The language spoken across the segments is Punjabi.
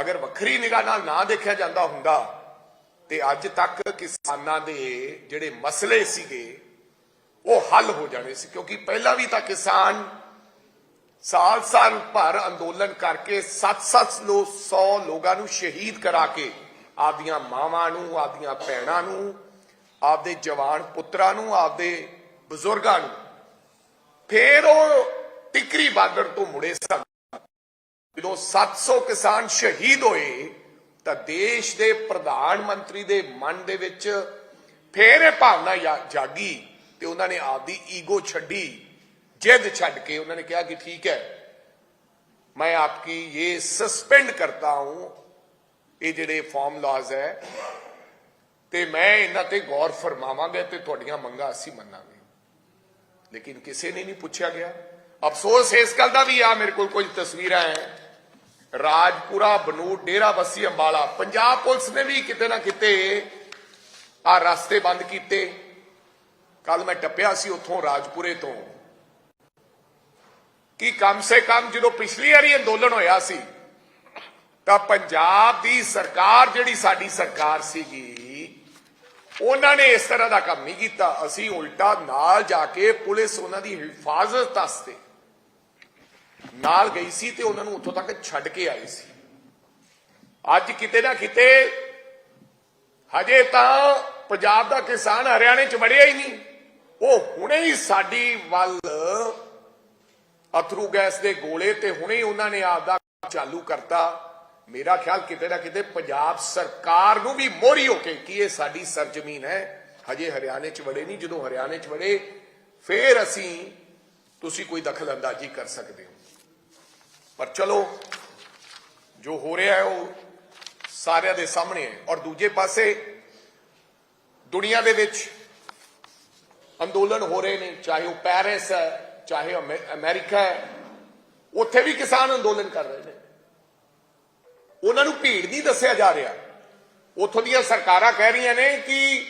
ਅਗਰ ਵੱਖਰੀ ਨਿਗਾਹ ਨਾਲ ਨਾ ਦੇਖਿਆ ਜਾਂਦਾ ਹੁੰਦਾ, ਤੇ ਅੱਜ ਤੱਕ ਕਿਸਾਨਾਂ ਦੇ ਜਿਹੜੇ ਮਸਲੇ ਸੀਗੇ, ਉਹ ਹੱਲ ਹੋ ਜਾਣੇ ਸੀ, ਕਿਉਂਕਿ ਪਹਿਲਾਂ ਵੀ ਤਾਂ ਕਿਸਾਨ ਸਾਲ ਸਾਲ ਭਰ ਅੰਦੋਲਨ ਕਰਕੇ 7-7 ਲੋ 100 ਲੋਕਾਂ ਨੂੰ ਸ਼ਹੀਦ ਕਰਾ ਕੇ ਆਪਦੀਆਂ ਮਾਵਾਂ ਨੂੰ, ਆਪਦੀਆਂ ਭੈਣਾਂ ਨੂੰ, ਆਪਦੇ ਜਵਾਨ ਪੁੱਤਰਾਂ ਨੂੰ, ਆਪਦੇ ਬਜ਼ੁਰਗਾਂ ਨੂੰ, ਫੇਰ ਉਹ ਟਿਕਰੀ ਬਾਰਡਰ ਤੋਂ ਮੁੜੇ ਸਨ। ਜਦੋਂ 700 ਕਿਸਾਨ ਸ਼ਹੀਦ ਹੋਏ, ਤਾਂ ਦੇਸ਼ ਦੇ ਪ੍ਰਧਾਨ ਮੰਤਰੀ ਦੇ ਮਨ ਦੇ ਵਿੱਚ ਫੇਰ ਇਹ ਭਾਵਨਾ ਜਾ- ਜਾਗੀ ਤੇ ਉਹਨਾਂ ਨੇ ਆਪਦੀ ਈਗੋ ਛੱਡੀ, ਜਿੱਦ ਛੱਡ ਕੇ ਉਹਨਾਂ ਨੇ ਕਿਹਾ ਕਿ ਠੀਕ ਹੈ, ਮੈਂ ਆਪਕੀ ਇਹ ਸਸਪੈਂਡ ਕਰਤਾ ਹੂੰ, ਇਹ ਜਿਹੜੇ ਫਾਰਮ ਲਾਜ਼ ਹੈ, ਤੇ ਮੈਂ ਇਹਨਾਂ ਤੇ ਗੌਰ ਫਰਮਾਵਾਂਗੇ ਤੇ ਤੁਹਾਡੀਆਂ ਮੰਗਾਂ ਅਸੀਂ ਮੰਨਾਂਗੇ। ਲੇਕਿਨ ਕਿਸੇ ਨੇ ਨਹੀਂ ਪੁੱਛਿਆ ਗਿਆ। ਅਫਸੋਸ ਇਸ ਗੱਲ ਦਾ ਵੀ ਆ, ਮੇਰੇ ਕੋਲ ਕੁਝ ਤਸਵੀਰਾਂ ਹੈ। ਰਾਜਪੁਰਾ, ਬਨੂੜ, ਡੇਰਾ ਬੱਸੀ, ਅੰਬਾਲਾ। ਪੰਜਾਬ ਪੁਲਿਸ ਨੇ ਵੀ ਕਿਤੇ ਨਾ ਕਿਤੇ ਆ ਰਸਤੇ ਬੰਦ ਕੀਤੇ। ਕੱਲ ਮੈਂ ਟੱਪਿਆ ਸੀ ਉੱਥੋਂ ਰਾਜਪੁਰੇ ਤੋਂ। ਕਿ ਕਮ ਸੇ ਕਮ ਜਦੋਂ ਪਿਛਲੀ ਵਾਰੀ ਅੰਦੋਲਨ ਹੋਇਆ ਸੀ, ਤਾਂ ਪੰਜਾਬ ਦੀ ਸਰਕਾਰ ਜਿਹੜੀ ਸਾਡੀ ਸਰਕਾਰ ਸੀਗੀ, ਉਹਨਾਂ ਨੇ ਇਸ ਤਰ੍ਹਾਂ ਦਾ ਕੰਮ ਨਹੀਂ ਕੀਤਾ। ਅਸੀਂ ਉਲਟਾ ਨਾਲ ਜਾ ਕੇ ਪੁਲਿਸ ਉਹਨਾਂ ਦੀ ਹਿਫਾਜ਼ਤ ਵਾਸਤੇ ਨਾਲ ਗਈ ਸੀ ਤੇ ਉਹਨਾਂ ਨੂੰ ਉੱਥੋਂ ਤੱਕ ਛੱਡ ਕੇ ਆਈ ਸੀ। ਅੱਜ ਕਿਤੇ ਨਾ ਕਿਤੇ ਹਜੇ ਤਾਂ ਪੰਜਾਬ ਦਾ ਕਿਸਾਨ ਹਰਿਆਣੇ ਚ ਵੜਿਆ ਹੀ ਨਹੀਂ। ਉਹ ਹੁਣੇ ਹੀ ਸਾਡੀ ਵੱਲ ਅਥਰੂ ਗੈਸ ਦੇ ਗੋਲੇ ਤੇ ਹੁਣੇ ਹੀ ਉਹਨਾਂ ਨੇ ਆਪਦਾ ਚਾਲੂ ਕਰਤਾ। ਮੇਰਾ ਖਿਆਲ ਕਿਤੇ ਨਾ ਕਿਤੇ ਪੰਜਾਬ ਸਰਕਾਰ ਨੂੰ ਵੀ ਮੋਰੀ ਹੋ ਕੇ ਕਿ ਇਹ ਸਾਡੀ ਸਰਜ਼ਮੀਨ ਹੈ। ਹਜੇ ਹਰਿਆਣੇ ਚ ਵੜੇ ਨਹੀਂ। ਜਦੋਂ ਹਰਿਆਣੇ ਚ ਵੜੇ, ਫੇਰ ਅਸੀਂ, ਤੁਸੀਂ ਕੋਈ ਦਖਲ ਅੰਦਾਜ਼ੀ ਕਰ ਸਕਦੇ ਹੋ। ਪਰ ਚਲੋ, ਜੋ ਹੋ ਰਿਹਾ ਹੈ ਉਹ ਸਾਰਿਆਂ ਦੇ ਸਾਹਮਣੇ ਹੈ। ਔਰ ਦੂਜੇ ਪਾਸੇ ਦੁਨੀਆ ਦੇ ਵਿੱਚ ਅੰਦੋਲਨ ਹੋ ਰਹੇ ਨੇ, ਚਾਹੇ ਉਹ ਪੈਰਿਸ ਹੈ, ਚਾਹੇ ਅਮੇ- ਅਮਰੀਕਾ ਹੈ, ਉੱਥੇ ਵੀ ਕਿਸਾਨ ਅੰਦੋਲਨ ਕਰ ਰਹੇ ਨੇ। ਉਹਨਾਂ ਨੂੰ ਭੀੜ ਨਹੀਂ ਦੱਸਿਆ ਜਾ ਰਿਹਾ। ਉੱਥੋਂ ਦੀਆਂ ਸਰਕਾਰਾਂ ਕਹਿ ਰਹੀਆਂ ਨੇ ਕਿ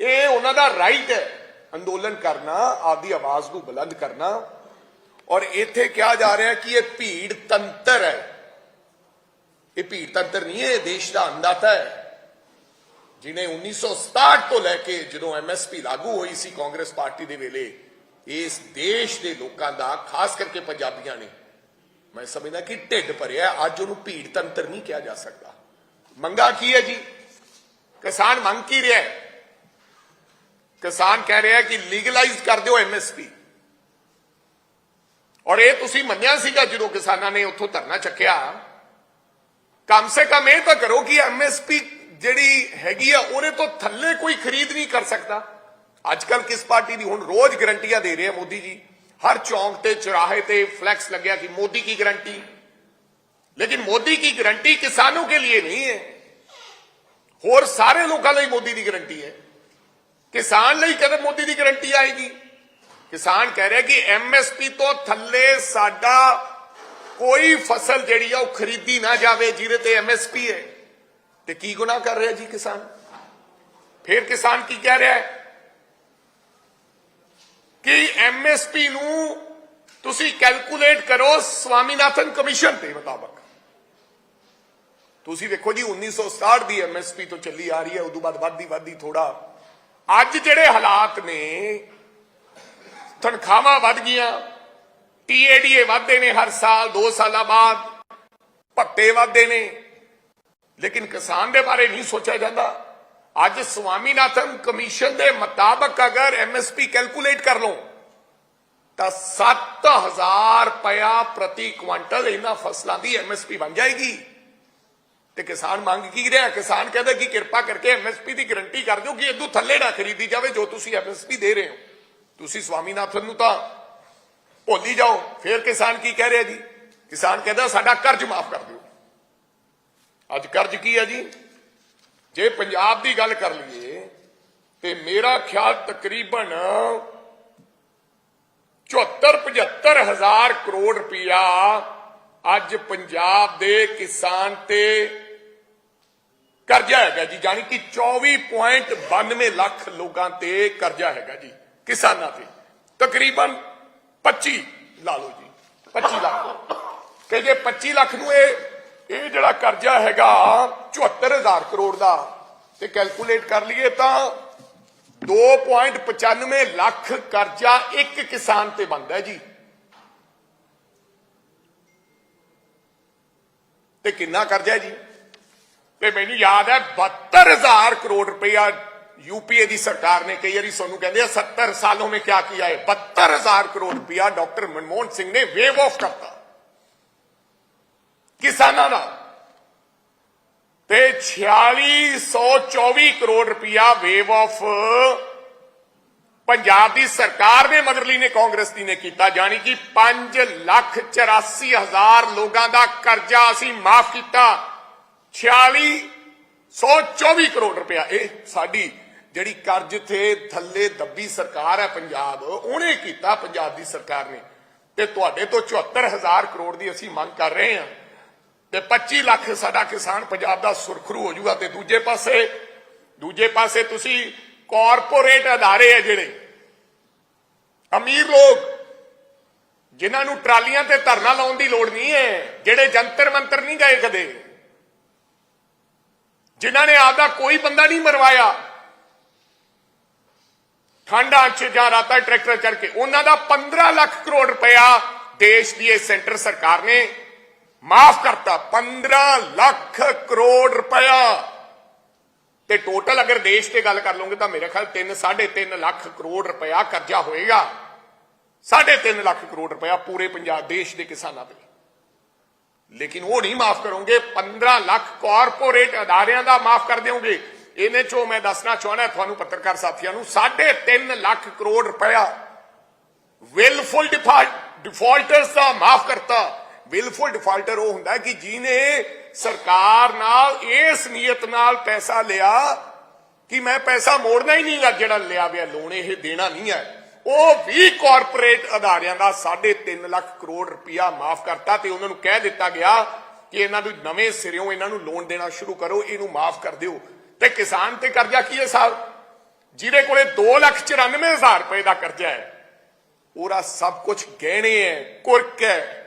ਇਹ ਉਹਨਾਂ ਦਾ ਰਾਈਟ ਹੈ। ਅੰਦੋਲਨ ਕਰਨਾ, ਆਪਦੀ ਆਵਾਜ਼ ਨੂੰ ਬੁਲੰਦ ਕਰਨਾ ਔਰ ਇੱਥੇ ਕਿਹਾ ਜਾ ਰਿਹਾ ਕਿ ਇਹ ਭੀੜ ਤੰਤਰ ਹੈ। ਇਹ ਭੀੜ ਤੰਤਰ ਨਹੀਂ ਹੈ, ਇਹ ਦੇਸ਼ ਦਾ ਅੰਦਾਤਾ ਹੈ। ਜਿਨੇ 1967 ਤੋਂ ਲੈ ਕੇ ਜਦੋਂ ਐਮਐਸਪੀ ਲਾਗੂ ਹੋਈ ਸੀ ਕਾਂਗਰਸ ਪਾਰਟੀ ਦੇ ਵੇਲੇ, ਇਸ ਦੇਸ਼ ਦੇ ਲੋਕਾਂ ਦਾ, ਖਾਸ ਕਰਕੇ ਪੰਜਾਬੀਆਂ ਨੇ, ਮੈਂ ਸਮਝਦਾ ਕਿ ਢਿੱਡ ਭਰਿਆ ਅੱਜ ਉਹਨੂੰ ਭੀੜ ਤੰਤਰ ਨਹੀਂ ਕਿਹਾ ਜਾ ਸਕਦਾ। ਮੰਗਾ ਕੀ ਹੈ ਜੀ? ਕਿਸਾਨ ਮੰਗ ਕੀ ਰਿਹਾ ਹੈ? ਕਿਸਾਨ ਕਹਿ ਰਿਹਾ ਕਿ ਲੀਗਲਾਈਜ਼ ਕਰ ਦਿਓ ਐਮਐਸਪੀ ਔਰ ਇਹ ਤੁਸੀਂ ਮੰਨਿਆ ਸੀਗਾ ਜਦੋਂ ਕਿਸਾਨਾਂ ਨੇ ਉੱਥੋਂ ਧਰਨਾ ਚੱਕਿਆ, ਕਮ ਸੇ ਕਮ ਇਹ ਤਾਂ ਕਰੋ ਕਿ ਐਮਐਸਪੀ ਜਿਹੜੀ ਹੈਗੀ ਆ, ਉਹਦੇ ਤੋਂ ਥੱਲੇ ਕੋਈ ਖਰੀਦ ਨਹੀਂ ਕਰ ਸਕਦਾ। ਅੱਜ ਕੱਲ ਕਿਸ ਪਾਰਟੀ ਦੀ ਹੁਣ ਰੋਜ਼ ਗਰੰਟੀਆਂ ਦੇ ਰਹੇ ਆ ਮੋਦੀ ਜੀ। ਹਰ ਚੌਂਕ ਤੇ ਚੌਰਾਹੇ ਤੇ ਫਲੈਕਸ ਲੱਗਿਆ ਕਿ ਮੋਦੀ ਕੀ ਗਰੰਟੀ। ਲੇਕਿਨ ਮੋਦੀ ਕੀ ਗਰੰਟੀ ਕਿਸਾਨੋਂ ਕੇ ਲਈ ਨਹੀਂ ਹੈ। ਹੋਰ ਸਾਰੇ ਲੋਕਾਂ ਲਈ ਮੋਦੀ ਦੀ ਗਰੰਟੀ ਹੈ। ਕਿਸਾਨ ਲਈ ਕਦੇ ਮੋਦੀ ਦੀ ਗਰੰਟੀ ਆਏਗੀ? ਕਿਸਾਨ ਕਹਿ ਰਿਹਾ ਕਿ ਐਮਐਸਪੀ ਤੋਂ ਥੱਲੇ ਸਾਡਾ ਕੋਈ ਫਸਲ ਜਿਹੜੀ ਆ ਉਹ ਖਰੀਦੀ ਨਾ ਜਾਵੇ, ਜਿਹਦੇ ਤੇ ਐਮਐਸਪੀ ਹੈ। ਤੇ ਕੀ ਗੁਨਾਹ ਕਰ ਰਿਹਾ ਜੀ ਕਿਸਾਨ? ਫਿਰ ਕਿਸਾਨ ਕੀ ਕਹਿ ਰਿਹਾ ਹੈ? ਕਿ ਐਮਐਸਪੀ ਨੂੰ ਤੁਸੀਂ ਕੈਲਕੂਲੇਟ ਕਰੋ ਸਵਾਮੀਨਾਥਨ ਕਮਿਸ਼ਨ ਦੇ ਮੁਤਾਬਕ। ਤੁਸੀਂ ਵੇਖੋ ਜੀ 1967 ਦੀ ਐਮਐਸਪੀ ਤੋਂ ਚੱਲੀ ਆ ਰਹੀ ਹੈ, ਉਦੋਂ ਬਾਅਦ ਵੱਧਦੀ ਵੱਧਦੀ ਥੋੜਾ ਅੱਜ ਜਿਹੜੇ ਹਾਲਾਤ ਨੇ ਤਨਖਾਹਾਂ ਵੱਧ ਗਈਆਂ। ਟੀਏਡੀਏ ਵਧਦੇ ਨੇ ਹਰ ਸਾਲ 2 ਸਾਲਾਂ ਬਾਅਦ। ਭੱਤੇ ਵਧਦੇ ਨੇ। ਲੇਕਿਨ ਕਿਸਾਨ ਦੇ ਬਾਰੇ ਨਹੀਂ ਸੋਚਿਆ ਜਾਂਦਾ। ਅੱਜ ਸਵਾਮੀਨਾਥਨ ਕਮਿਸ਼ਨ ਦੇ ਮੁਤਾਬਕ ਅਗਰ ਐਮਐਸਪੀ ਕੈਲਕੂਲੇਟ ਕਰ ਲਓ, ਤਾਂ 7000 ਰੁਪਇਆ ਪ੍ਰਤੀ ਕੁਇੰਟਲ ਇਹਨਾਂ ਫਸਲਾਂ ਦੀ ਐਮਐਸਪੀ ਬਣ ਜਾਏਗੀ। ਤੇ ਕਿਸਾਨ ਮੰਗ ਕੀ ਰਿਹਾ? ਕਿਸਾਨ ਕਹਿੰਦਾ ਕਿ ਕਿਰਪਾ ਕਰਕੇ ਐਮਐਸਪੀ ਦੀ ਗਾਰੰਟੀ ਕਰ ਦਿਓ ਕਿ ਇਦੋਂ ਥੱਲੇ ਨਾ ਖਰੀਦੀ ਜਾਵੇ ਜੋ ਤੁਸੀਂ ਐਮਐਸਪੀ ਦੇ ਰਹੇ ਹੋ। ਤੁਸੀਂ ਸਵਾਮੀਨਾਥਨ ਨੂੰ ਤਾਂ ਭੁੱਲ ਜਾਓ। ਫਿਰ ਕਿਸਾਨ ਕੀ ਕਹਿ ਰਿਹਾ ਜੀ? ਕਿਸਾਨ ਕਹਿੰਦਾ, ਸਾਡਾ ਕਰਜ਼ ਮਾਫ ਕਰ ਦਿਓ। ਅੱਜ ਕਰਜ਼ ਕੀ ਹੈ ਜੀ? ਜੇ ਪੰਜਾਬ ਦੀ ਗੱਲ ਕਰ ਲਈਏ, ਤੇ ਮੇਰਾ ਖਿਆਲ ਤਕਰੀਬਨ 74 75 ਹਜ਼ਾਰ ਕਰੋੜ ਰੁਪਇਆ ਅੱਜ ਪੰਜਾਬ ਦੇ ਕਿਸਾਨ ਤੇ ਕਰਜ਼ਾ ਹੈਗਾ ਜੀ। ਜਾਨੀ ਕਿ 24.92 ਲੱਖ ਲੋਕਾਂ ਤੇ ਕਰਜ਼ਾ ਹੈਗਾ ਜੀ। ਕਿਸਾਨਾਂ ਤੇ। ਤਕਰੀਬਨ 25 ਲਾ ਲਓ ਜੀ 25 ਲੱਖ। ਤੇ ਜੇ 25 ਲੱਖ ਨੂੰ ਇਹ ਇਹ ਜਿਹੜਾ ਕਰਜ਼ਾ ਹੈਗਾ 74000 ਕਰੋੜ ਦਾ, ਤੇ ਕੈਲਕੂਲੇਟ ਕਰ ਲਈਏ ਤਾਂ 2.95 ਲੱਖ ਕਰਜ਼ਾ ਇੱਕ ਕਿਸਾਨ ਤੇ ਬਣਦਾ ਹੈ ਜੀ। ਤੇ ਕਿੰਨਾ ਕਰਜ਼ਾ ਜੀ? ਤੇ ਮੈਨੂੰ ਯਾਦ ਹੈ 72000 ਕਰੋੜ ਰੁਪਇਆ यूपीए ਦੀ ਸਰਕਾਰ ਨੇ ਕਈ ਵਾਰੀ ਸਾਨੂੰ ਕਹਿੰਦੇ ਆ 70 ਸਾਲੋं में क्या किया है 72000 ਕਰੋੜ ਰੁਪਇਆ ਡਾਕਟਰ ਮਨਮੋਹਨ ਸਿੰਘ ਨੇ ਵੇਵ ਆਫ ਕਰਤਾ ਕਿਸਾਨਾਂ ਦਾ ਤੇ 4624 ਕਰੋੜ ਰੁਪਇਆ ਵੇਵ ਆਫ ਪੰਜਾਬ ਦੀ ਸਰਕਾਰ ਨੇ ਮਦਰਲੀ ਨੇ ਕਾਂਗਰਸ ਦੀ ਨੇ ਕੀਤਾ ਜਾਨੀ ਕਿ 5 ਲੱਖ 84 ਹਜ਼ਾਰ ਲੋਕਾਂ ਦਾ ਕਰਜ਼ਾ ਅਸੀਂ ਮਾਫ ਕੀਤਾ 4624 ਕਰੋੜ ਰੁਪਇਆ ਇਹ ਸਾਡੀ ਜਿਹੜੀ ਕਰਜ਼ ਤੇ ਥੱਲੇ ਦੱਬੀ ਸਰਕਾਰ ਹੈ ਪੰਜਾਬ, ਉਹਨੇ ਕੀਤਾ, ਪੰਜਾਬ ਦੀ ਸਰਕਾਰ ਨੇ। ਤੇ ਤੁਹਾਡੇ ਤੋਂ 74000 ਕਰੋੜ ਦੀ ਅਸੀਂ ਮੰਗ ਕਰ ਰਹੇ ਹਾਂ। ਤੇ 25 ਲੱਖ ਸਾਡਾ ਕਿਸਾਨ ਪੰਜਾਬ ਦਾ ਸੁਰਖਰੂ ਹੋ ਜਾਊਗਾ ਤੇ ਦੂਜੇ ਪਾਸੇ ਦੂਜੇ ਪਾਸੇ ਤੁਸੀਂ ਕਾਰਪੋਰੇਟ ਅਦਾਰੇ ਹੈ ਜਿਹੜੇ। ਅਮੀਰ ਲੋਕ, ਜਿਨ੍ਹਾਂ ਨੂੰ ਟਰਾਲੀਆਂ ਤੇ ਧਰਨਾ ਲਾਉਣ ਦੀ ਲੋੜ ਨਹੀਂ ਹੈ, ਜਿਹੜੇ ਜੰਤਰ ਮੰਤਰ ਨਹੀਂ ਗਏ ਕਦੇ। ਜਿਨ੍ਹਾਂ ਨੇ ਆਪਦਾ ਕੋਈ ਬੰਦਾ ਨਹੀਂ ਮਰਵਾਇਆ। ਠੰਡਾ 'ਚ ਜਾਂ ਰਾਤਾਂ ਟਰੈਕਟਰ ਚੜ ਕੇ, ਉਹਨਾਂ ਦਾ 15 ਲੱਖ ਕਰੋੜ ਰੁਪਇਆ ਦੇਸ਼ ਦੀ ਇਹ ਸੈਂਟਰ ਸਰਕਾਰ ਨੇ ਮਾਫ ਕਰਤਾ 15 ਲੱਖ ਕਰੋੜ ਰੁਪਇਆ। ਤੇ ਟੋਟਲ ਅਗਰ ਦੇਸ਼ ਤੇ ਗੱਲ ਕਰ ਲਓਗੇ ਤਾਂ ਮੇਰੇ ਖਿਆਲ 3 3.5 ਲੱਖ ਕਰੋੜ ਰੁਪਇਆ ਕਰਜ਼ਾ ਹੋਏਗਾ। 3.5 ਲੱਖ ਕਰੋੜ ਰੁਪਇਆ ਪੂਰੇ ਪੰਜਾਬ, ਦੇਸ਼ ਦੇ ਕਿਸਾਨਾਂ ਤੇ। ਲੇਕਿਨ ਉਹ ਨਹੀਂ ਮਾਫ ਕਰੋਗੇ 15 ਲੱਖ ਕਾਰਪੋਰੇਟ ਅਦਾਰਿਆਂ ਦਾ ਮਾਫ ਕਰ ਦਿਓਗੇ। ਇਹਨੇ ਚੋਂ ਮੈਂ ਦੱਸਣਾ ਚਾਹਣਾ ਤੁਹਾਨੂੰ ਪੱਤਰਕਾਰ ਸਾਥੀਆਂ ਨੂੰ 3.5 ਲੱਖ ਕਰੋੜ ਰੁਪਇਆ ਵਿਲਫੁਲ ਡਿਫਾਲਟਰਸ ਦਾ ਮਾਫ ਕਰਤਾ। ਵਿਲਫੁਲ ਡਿਫਾਲਟਰ ਉਹ ਹੁੰਦਾ ਕਿ ਜਿਹਨੇ ਸਰਕਾਰ ਨਾਲ ਇਸ ਨੀਅਤ ਨਾਲ ਪੈਸਾ ਲਿਆ ਕਿ ਮੈਂ ਪੈਸਾ ਮੋੜਨਾ ਹੀ ਨਹੀਂਗਾ ਜਿਹੜਾ ਲਿਆ ਵਿਆ ਲੋਨ ਇਹ ਦੇਣਾ ਨਹੀਂ ਹੈ। ਉਹ ਵੀ ਕਾਰਪੋਰੇਟ ਅਦਾਰਿਆਂ ਦਾ 3.5 ਲੱਖ ਕਰੋੜ ਰੁਪਇਆ ਮਾਫ ਕਰਤਾ ਤੇ ਉਹਨਾਂ ਨੂੰ ਕਹਿ ਦਿੱਤਾ ਗਿਆ ਕਿ ਇਹਨਾਂ ਨੂੰ ਨਵੇਂ ਸਿਰਿਓਂ ਇਹਨਾਂ ਨੂੰ ਲੋਨ ਦੇਣਾ ਸ਼ੁਰੂ ਕਰੋ, ਇਹਨੂੰ ਮਾਫ ਕਰ ਦਿਓ। ਤੇ ਕਿਸਾਨ ਤੇ ਕਰਜ਼ਾ ਕੀ ਹੈ ਸਾਹਿਬ ਜਿਹਦੇ ਕੋਲੇ 2,94,000 ਰੁਪਏ ਦਾ ਕਰਜ਼ਾ ਹੈ। ਉਹਦਾ ਸਭ ਕੁਝ ਗਹਿਣੇ ਹੈ ਕੁਰਕ ਹੈ।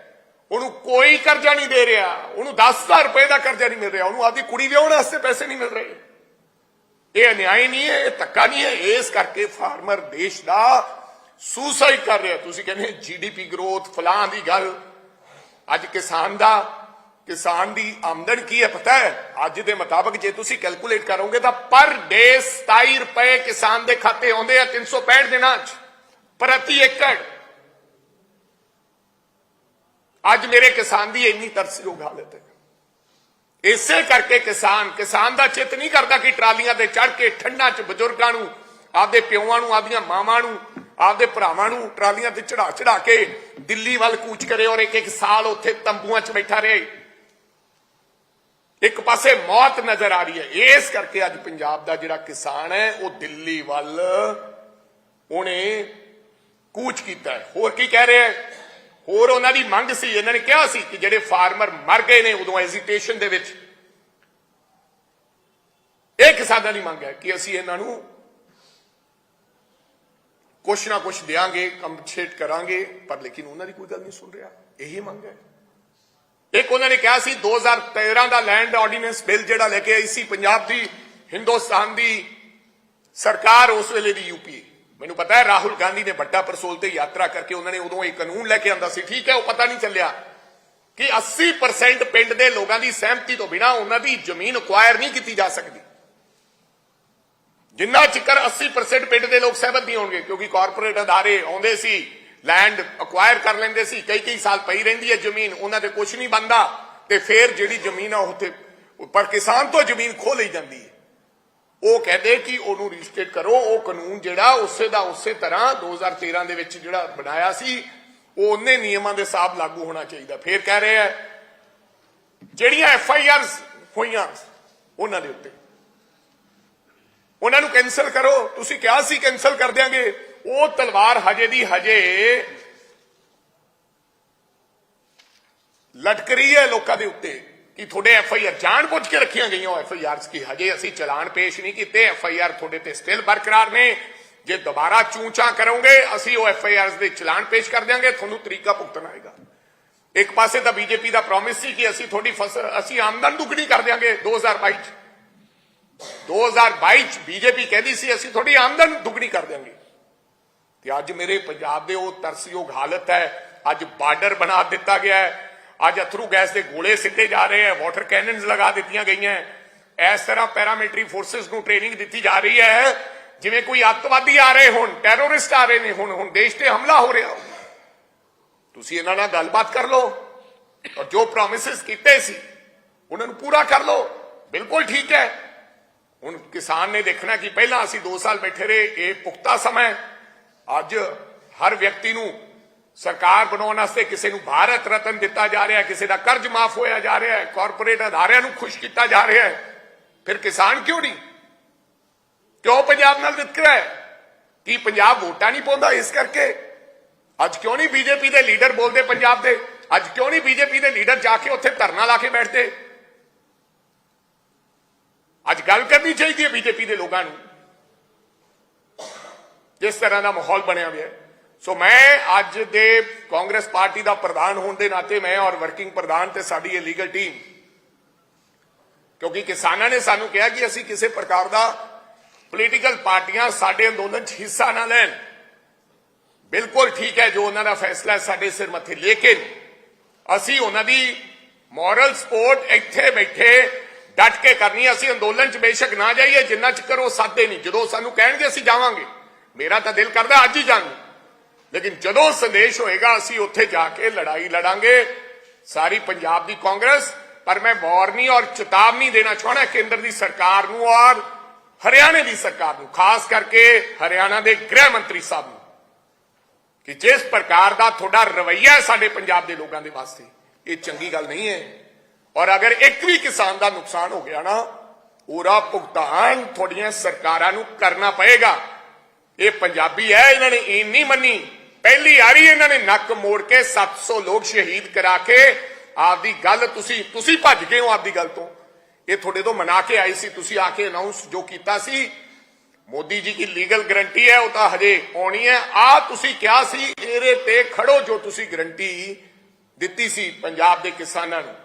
ਉਹਨੂੰ ਕੋਈ ਕਰਜ਼ਾ ਨਹੀਂ ਦੇ ਰਿਹਾ। ਉਹਨੂੰ 10000 ਰੁਪਏ ਦਾ ਕਰਜ਼ਾ ਨਹੀਂ ਮਿਲ ਰਿਹਾ। ਉਹਨੂੰ ਆਪਦੀ ਕੁੜੀ ਵਿਆਹਣ ਵਾਸਤੇ ਪੈਸੇ ਨਹੀਂ ਮਿਲ ਰਹੇ। ਇਹ ਅਨਿਆਏ ਨਹੀਂ ਹੈ ਇਹ ਧੱਕਾ ਨਹੀਂ ਹੈ। ਇਸ ਕਰਕੇ ਫਾਰਮਰ ਦੇਸ਼ ਦਾ ਸੁਸਾਈਡ ਕਰ ਰਿਹਾ। ਤੁਸੀਂ ਕਹਿੰਦੇ ਜੀਡੀਪੀ ਗਰੋਥ ਫਲਾਂ ਦੀ ਗੱਲ। ਅੱਜ ਕਿਸਾਨ ਦਾ ਕਿਸਾਨ ਦੀ ਆਮਦਨ ਕੀ ਹੈ ਪਤਾ ਹੈ? ਅੱਜ ਦੇ ਮੁਤਾਬਕ ਜੇ ਤੁਸੀਂ ਕੈਲਕੂਲੇਟ ਕਰੋਗੇ ਤਾਂ ਪਰ ਡੇ 27 ਰੁਪਏ ਕਿਸਾਨ ਦੇ ਖਾਤੇ ਆਉਂਦੇ ਆ 365 ਦਿਨਾਂ 'ਚ, ਪ੍ਰਤੀ ਏਕੜ। ਅੱਜ ਮੇਰੇ ਕਿਸਾਨ ਦੀ ਇੰਨੀ ਤਰਸਯੋਗ ਹਾਲਤ ਹੈ। ਇਸੇ ਕਰਕੇ ਕਿਸਾਨ ਕਿਸਾਨ ਦਾ ਚਿੱਤ ਨਹੀਂ ਕਰਦਾ ਕਿ ਟਰਾਲੀਆਂ ਤੇ ਚੜ ਕੇ ਠੰਡਾਂ 'ਚ ਬਜ਼ੁਰਗਾਂ ਨੂੰ, ਆਪਦੇ ਪਿਓਾਂ ਨੂੰ, ਆਪਦੀਆਂ ਮਾਵਾਂ ਨੂੰ, ਆਪਦੇ ਭਰਾਵਾਂ ਨੂੰ ਟਰਾਲੀਆਂ ਤੇ ਚੜਾ ਚੜਾ ਕੇ ਦਿੱਲੀ ਵੱਲ ਕੂਚ ਕਰੇ ਔਰ ਇੱਕ ਇੱਕ ਸਾਲ ਉੱਥੇ ਤੰਬੂਆਂ 'ਚ ਬੈਠਾ ਰਹੇ। ਇੱਕ ਪਾਸੇ ਮੌਤ ਨਜ਼ਰ ਆ ਰਹੀ ਹੈ। ਇਸ ਕਰਕੇ ਅੱਜ ਪੰਜਾਬ ਦਾ ਜਿਹੜਾ ਕਿਸਾਨ ਹੈ, ਉਹ ਦਿੱਲੀ ਵੱਲ ਉਹਨੇ ਕੂਚ ਕੀਤਾ ਹੈ। ਹੋਰ ਕੀ ਕਹਿ ਰਿਹਾ ਹੈ? ਹੋਰ ਉਹਨਾਂ ਦੀ ਮੰਗ ਸੀ। ਇਹਨਾਂ ਨੇ ਕਿਹਾ ਸੀ ਕਿ ਜਿਹੜੇ ਫਾਰਮਰ ਮਰ ਗਏ ਨੇ, ਉਦੋਂ ਐਜੀਟੇਸ਼ਨ ਦੇ ਵਿੱਚ। ਇਹ ਕਿਸਾਨਾਂ ਦੀ ਮੰਗ ਹੈ ਕਿ ਅਸੀਂ ਇਹਨਾਂ ਨੂੰ ਕੁਛ ਨਾ ਕੁਛ ਦੇਾਂਗੇ ਕੰਪਨਸੇਟ ਕਰਾਂਗੇ, ਪਰ ਲੇਕਿਨ ਉਹਨਾਂ ਦੀ ਕੋਈ ਗੱਲ ਨਹੀਂ ਸੁਣ ਰਿਹਾ। ਇਹੀ ਮੰਗ ਹੈ। ਇੱਕ ਉਹਨਾਂ ਨੇ ਕਿਹਾ ਸੀ 2013 ਦਾ ਲੈਂਡ ਆਰਡੀਨੈਂਸ ਬਿੱਲ ਜਿਹੜਾ ਲੈ ਕੇ ਆਈ ਸੀ ਪੰਜਾਬ ਦੀ, ਹਿੰਦੁਸਤਾਨ ਦੀ ਸਰਕਾਰ, ਉਸ ਵੇਲੇ ਦੀ ਯੂਪੀ ਮੈਨੂੰ ਪਤਾ ਹੈ, ਰਾਹੁਲ ਗਾਂਧੀ ਨੇ ਵੱਡਾ ਪਰਸੋਲ ਤੇ ਯਾਤਰਾ ਕਰਕੇ ਉਹਨਾਂ ਨੇ ਉਦੋਂ ਇਹ ਕਾਨੂੰਨ ਲੈ ਕੇ ਆਂਦਾ ਸੀ। ਠੀਕ ਹੈ, ਉਹ ਪਤਾ ਨਹੀਂ ਚੱਲਿਆ ਕਿ 80% ਪਿੰਡ ਦੇ ਲੋਕਾਂ ਦੀ ਸਹਿਮਤੀ ਤੋਂ ਬਿਨਾ ਉਹਨਾਂ ਦੀ ਜ਼ਮੀਨ ਅਕਵਾਇਰ ਨਹੀਂ ਕੀਤੀ ਜਾ ਸਕਦੀ। ਜਿੰਨਾ ਚਿਕਰ 80% ਪਿੰਡ ਦੇ ਲੋਕ ਸਹਿਮਤ ਨਹੀਂ ਹੋਣਗੇ, ਕਿਉਂਕਿ ਕਾਰਪੋਰੇਟ ਅਦਾਰੇ ਆਉਂਦੇ ਸੀ। ਲੈਂਡ ਅਕਵਾਇਰ ਕਰ ਲੈਂਦੇ ਸੀ, ਕਈ ਕਈ ਸਾਲ ਪਈ ਰਹਿੰਦੀ ਹੈ ਜ਼ਮੀਨ, ਉਹਨਾਂ ਤੇ ਕੁਝ ਨਹੀਂ ਬੰਦਾ ਤੇ ਫਿਰ ਜਿਹੜੀ ਜ਼ਮੀਨ ਆ ਉੱਥੇ, ਪਰ ਕਿਸਾਨ ਤੋਂ ਜ਼ਮੀਨ ਖੋ ਲਈ ਜਾਂਦੀ ਹੈ। ਉਹ ਕਹਿੰਦੇ ਕਿ ਉਹਨੂੰ ਰਜਿਸਟਰ ਕਰੋ, ਉਹ ਕਾਨੂੰਨ ਜਿਹੜਾ ਉਸੇ ਦਾ ਉਸੇ ਤਰ੍ਹਾਂ 2013 ਦੇ ਵਿੱਚ ਜਿਹੜਾ ਬਣਾਇਆ ਸੀ, ਉਹ ਉਹਨੇ ਨਿਯਮਾਂ ਦੇ ਹਿਸਾਬ ਲਾਗੂ ਹੋਣਾ ਚਾਹੀਦਾ। ਫਿਰ ਕਹਿ ਰਹੇ ਆ ਜਿਹੜੀਆਂ ਐਫ ਆਈ ਆਰਸ ਹੋਈਆਂ, ਉਹਨਾਂ ਦੇ ਉੱਤੇ। ਉਹਨਾਂ ਨੂੰ ਕੈਨਸਲ ਕਰੋ। ਤੁਸੀਂ ਕਿਹਾ ਸੀ ਕੈਨਸਲ ਕਰ ਦਿਆਂਗੇ। ਉਹ ਤਲਵਾਰ ਹਜੇ ਦੀ ਹਜੇ ਲਟਕ ਰਹੀ ਹੈ ਲੋਕਾਂ ਦੇ ਉੱਤੇ ਕਿ ਤੁਹਾਡੇ ਐਫ ਆਈ ਆਰ ਜਾਣਬੁੱਝ ਕੇ ਰੱਖੀਆਂ ਗਈਆਂ ਐਫ ਆਈ ਆਰਸ ਕੀ ਹਜੇ ਅਸੀਂ ਚਲਾਨ ਪੇਸ਼ ਨਹੀਂ ਕੀਤੇ ਐਫ ਆਈ ਆਰ ਤੁਹਾਡੇ ਤੇ ਸਟਿਲ ਬਰਕਰਾਰ ਨੇ ਜੇ ਦੁਬਾਰਾ ਚੂਚਾ ਕਰੋਗੇ ਅਸੀਂ ਉਹ ਐਫ ਆਈ ਆਰਸ ਦੇ ਚਲਾਨ ਪੇਸ਼ ਕਰ ਦਿਆਂਗੇ ਤੁਹਾਨੂੰ ਤਰੀਕਾ ਭੁਗਤਣਾ ਹੈਗਾ ਇੱਕ ਪਾਸੇ ਤਾਂ ਬੀਜੇਪੀ ਦਾ ਪ੍ਰੋਮਿਸ ਸੀ ਕਿ ਅਸੀਂ ਤੁਹਾਡੀ ਫਸਲ ਅਸੀਂ ਆਮਦਨ ਦੁੱਗਣੀ ਕਰ ਦਿਆਂਗੇ 2022 ਚ 2022 ਚ ਬੀਜੇਪੀ ਕਹਿੰਦੀ ਸੀ ਅਸੀਂ ਤੁਹਾਡੀ ਆਮਦਨ ਦੁੱਗਣੀ ਕਰ ਦਿਆਂਗੇ ਤੇ ਅੱਜ ਮੇਰੇ ਪੰਜਾਬ ਦੇ ਉਹ ਤਰਸਯੋਗ ਹਾਲਤ ਹੈ ਅੱਜ ਬਾਰਡਰ ਬਣਾ ਦਿੱਤਾ ਗਿਆ ਹੈ ਅੱਜ ਅਥਰੂ ਗੈਸ ਦੇ ਗੋਲੇ ਸਿੱਟੇ ਜਾ ਰਹੇ ਹੈ ਵਾਟਰ ਕੈਨਨਸ ਲਗਾ ਦਿੱਤੀਆਂ ਗਈਆਂ ਹੈ। ਇਸ ਤਰ੍ਹਾਂ ਪੈਰਾਮਿਲਟਰੀ ਫੋਰਸਸ ਨੂੰ ਟ੍ਰੇਨਿੰਗ ਦਿੱਤੀ ਜਾ ਰਹੀ ਹੈ ਜਿਵੇਂ ਕੋਈ ਅੱਤਵਾਦੀ ਆ ਰਹੇ ਹੁਣ ਟੈਰੋਰਿਸਟ ਆ ਰਹੇ ਨੇ ਹੁਣ ਹੁਣ ਦੇਸ਼ ਤੇ ਹਮਲਾ ਹੋ ਰਿਹਾ ਤੁਸੀਂ ਇਹਨਾਂ ਨਾਲ ਗੱਲਬਾਤ ਕਰ ਲਓ ਔਰ ਜੋ ਪ੍ਰੋਮਿਸਸ ਕੀਤੇ ਸੀ ਉਹਨਾਂ ਨੂੰ ਪੂਰਾ ਕਰ ਲਓ ਬਿਲਕੁਲ ਠੀਕ ਹੈ ਹੁਣ ਕਿਸਾਨ ਨੇ ਦੇਖਣਾ ਕਿ ਪਹਿਲਾਂ ਅਸੀਂ 2 ਸਾਲ ਬੈਠੇ ਰਹੇ ਇਹ ਪੁਖਤਾ ਸਮਾਂ ਹੈ। ਅੱਜ ਹਰ ਵਿਅਕਤੀ ਨੂੰ ਸਰਕਾਰ ਬਣਾਉਣ ਵਾਸਤੇ ਕਿਸੇ ਨੂੰ ਭਾਰਤ ਰਤਨ ਦਿੱਤਾ ਜਾ ਰਿਹਾ ਕਿਸੇ ਦਾ ਕਰਜ਼ ਮਾਫ ਹੋਇਆ ਜਾ ਰਿਹਾ ਹੈ ਕਾਰਪੋਰੇਟ ਅਦਾਰਿਆਂ ਨੂੰ ਖੁਸ਼ ਕੀਤਾ ਜਾ ਰਿਹਾ ਹੈ, ਫਿਰ ਕਿਸਾਨ ਕਿਉਂ ਨਹੀਂ? ਕਿਉਂ ਪੰਜਾਬ ਨਾਲ ਵਿਤਕਰਾ ਹੈ? ਕੀ ਪੰਜਾਬ ਵੋਟਾਂ ਨਹੀਂ ਪਾਉਂਦਾ ਇਸ ਕਰਕੇ? ਅੱਜ ਕਿਉਂ ਨਹੀਂ ਬੀਜੇਪੀ ਦੇ ਲੀਡਰ ਬੋਲਦੇ ਪੰਜਾਬ ਦੇ? ਅੱਜ ਕਿਉਂ ਨਹੀਂ ਬੀਜੇਪੀ ਦੇ ਲੀਡਰ ਜਾ ਕੇ ਉੱਥੇ ਧਰਨਾ ਲਾ ਕੇ ਬੈਠਦੇ? ਅੱਜ ਗੱਲ ਕਰਨੀ ਚਾਹੀਦੀ ਹੈ ਬੀਜੇਪੀ ਦੇ ਲੋਕਾਂ ਨੂੰ। ਜਿਸ ਤਰ੍ਹਾਂ ਦਾ ਮਾਹੌਲ ਬਣਿਆ ਹੋਇਆ ਸੋ ਮੈਂ ਅੱਜ ਦੇ ਕਾਂਗਰਸ ਪਾਰਟੀ ਦਾ ਪ੍ਰਧਾਨ ਹੋਣ ਦੇ ਨਾਤੇ ਮੈਂ ਔਰ ਵਰਕਿੰਗ ਪ੍ਰਧਾਨ ਤੇ ਸਾਡੀ ਇਹ ਲੀਗਲ ਟੀਮ ਕਿਉਂਕਿ ਕਿਸਾਨਾਂ ਨੇ ਸਾਨੂੰ ਕਿਹਾ ਕਿ ਅਸੀਂ ਕਿਸੇ ਪ੍ਰਕਾਰ ਦਾ ਪੋਲੀਟੀਕਲ ਪਾਰਟੀਆਂ ਸਾਡੇ ਅੰਦੋਲਨ 'ਚ ਹਿੱਸਾ ਨਾ ਲੈਣ। ਬਿਲਕੁਲ ਠੀਕ ਹੈ ਜੋ ਉਹਨਾਂ ਦਾ ਫੈਸਲਾ ਸਾਡੇ ਸਿਰ ਮੱਥੇ, ਲੇਕਿਨ ਅਸੀਂ ਉਹਨਾਂ ਦੀ ਮੋਰਲ ਸਪੋਰਟ ਇੱਥੇ ਬੈਠੇ ਡਟ ਕੇ ਕਰਨੀ ਅਸੀਂ ਅੰਦੋਲਨ 'ਚ ਬੇਸ਼ੱਕ ਨਾ ਜਾਈਏ, ਜਿੰਨਾ ਚਿਰ ਉਹ ਸਾਦੇ ਨਹੀਂ। ਜਦੋਂ ਸਾਨੂੰ ਕਹਿਣਗੇ, ਅਸੀਂ ਜਾਵਾਂਗੇ। ਮੇਰਾ ਤਾਂ ਦਿਲ ਕਰਦਾ ਅੱਜ ਹੀ ਜਾਣ ਲੇਕਿਨ ਜਦੋਂ ਸੰਦੇਸ਼ ਹੋਏਗਾ, ਅਸੀਂ ਉੱਥੇ ਜਾ ਕੇ ਲੜਾਈ ਲੜਾਂਗੇ। ਸਾਰੀ ਪੰਜਾਬ ਦੀ ਕਾਂਗਰਸ, ਪਰ ਮੈਂ ਵਾਰਨੀ ਔਰ ਚੇਤਾਵਨੀ ਦੇਣਾ ਚਾਹਣਾ ਕੇਂਦਰ ਦੀ ਸਰਕਾਰ ਨੂੰ ਔਰ ਹਰਿਆਣੇ ਦੀ ਸਰਕਾਰ ਨੂੰ, ਖਾਸ ਕਰਕੇ ਹਰਿਆਣਾ ਦੇ ਗ੍ਰਹਿ ਮੰਤਰੀ ਸਾਹਿਬ ਨੂੰ। ਕਿ ਜਿਸ ਪ੍ਰਕਾਰ ਦਾ ਤੁਹਾਡਾ ਰਵੱਈਆ ਸਾਡੇ ਪੰਜਾਬ ਦੇ ਲੋਕਾਂ ਦੇ ਵਾਸਤੇ, ਇਹ ਚੰਗੀ ਗੱਲ ਨਹੀਂ ਹੈ। ਔਰ ਅਗਰ ਇੱਕ ਵੀ ਕਿਸਾਨ ਦਾ ਨੁਕਸਾਨ ਹੋ ਗਿਆ ਨਾ ਉਹਦਾ ਭੁਗਤਾਨ ਤੁਹਾਡੀਆਂ ਸਰਕਾਰਾਂ ਨੂੰ ਕਰਨਾ ਪਏਗਾ। ਇਹ ਪੰਜਾਬੀ ਹੈ, ਇਹਨਾਂ ਨੇ ਇਹ ਨਹੀਂ ਮੰਨੀ। ਪਹਿਲੀ ਵਾਰੀ ਇਹਨਾਂ ਨੇ ਨੱਕ ਮੋੜ ਕੇ 700 ਲੋਕ ਸ਼ਹੀਦ ਕਰਾ ਕੇ ਆਪਦੀ ਗੱਲ ਤੁਸੀਂ ਤੁਸੀਂ ਭੱਜ ਗਏ ਹੋ ਆਪਦੀ ਗੱਲ ਤੋਂ। ਇਹ ਤੁਹਾਡੇ ਤੋਂ ਮਨਾ ਕੇ ਆਈ ਸੀ, ਤੁਸੀਂ ਆ ਕੇ ਅਨਾਉਂਸ ਜੋ ਕੀਤਾ ਸੀ। ਮੋਦੀ ਜੀ ਦੀ ਲੀਗਲ ਗਰੰਟੀ ਹੈ, ਉਹ ਤਾਂ ਹਜੇ ਆਉਣੀ ਹੈ। ਆ ਤੁਸੀਂ ਕਿਹਾ ਸੀ ਇਹਦੇ ਤੇ ਖੜੋ ਜੋ ਤੁਸੀਂ ਗਰੰਟੀ ਦਿੱਤੀ ਸੀ ਪੰਜਾਬ ਦੇ ਕਿਸਾਨਾਂ ਨੂੰ।